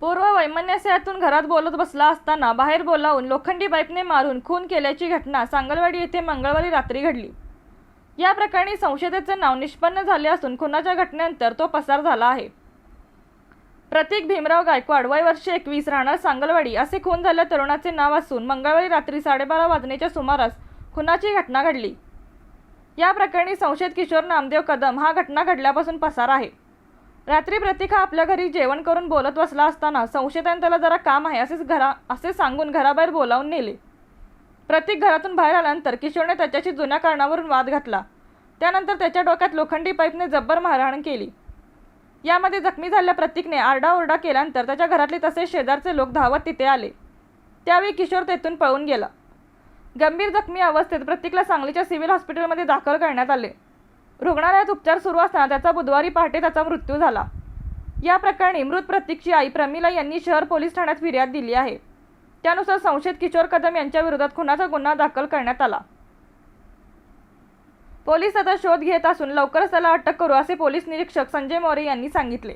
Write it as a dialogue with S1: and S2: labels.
S1: पूर्व वैमनस्यातून घरात बोलत बसला असताना बाहेर बोलावून लोखंडी पाईपने मारून खून केल्याची घटना सांगलवाडी येथे मंगळवारी रात्री घडली. या प्रकरणी संशयतेचे नाव निष्पन्न झाले असून खुनाच्या घटनेनंतर तो पसार झाला आहे. प्रतीक भीमराव गायकवाड वय वर्ष एकवीस राहणार सांगलवाडी असे खून झाल्या तरुणाचे नाव असून मंगळवारी रात्री साडेबारा वाजण्याच्या सुमारास खुनाची घटना घडली. या प्रकरणी संशयित किशोर नामदेव कदम हा घटना घडल्यापासून पसार आहे. रात्री प्रतीक हा आपल्या घरी जेवण करून बोलत बसला असताना संशयिताने त्याला जरा काम आहे असेच घरा असे सांगून घराबाहेर बोलावून नेले. प्रतीक घरातून बाहेर आल्यानंतर किशोरने त्याच्याशी जुन्या कारणावरून वाद घातला. त्यानंतर त्याच्या डोक्यात लोखंडी पाईपने जब्बर मारहाण केली. यामध्ये जखमी झालेल्या प्रतीकने आरडाओरडा केल्यानंतर त्याच्या घरातले तसेच शेजारचे लोक धावत तिथे आले. त्यावेळी किशोर तेथून पळून गेला. गंभीर जखमी अवस्थेत प्रतीकला सांगलीच्या सिव्हिल हॉस्पिटलमध्ये दाखल करण्यात आले. रुग्णालयात उपचार सुरू असताना त्याचा बुधवारी पहाटे त्याचा मृत्यू झाला. या प्रकरणी मृत प्रतीकची आई प्रमिला यांनी शहर पोलीस ठाण्यात फिर्याद दिली आहे. त्यानुसार संशयित किशोर कदम यांच्या विरोधात खुनाचा गुन्हा दाखल करण्यात आला. पोलीस आता शोध घेत असून लवकरच त्याला अटक करू असे पोलीस निरीक्षक संजय मोरे यांनी सांगितले.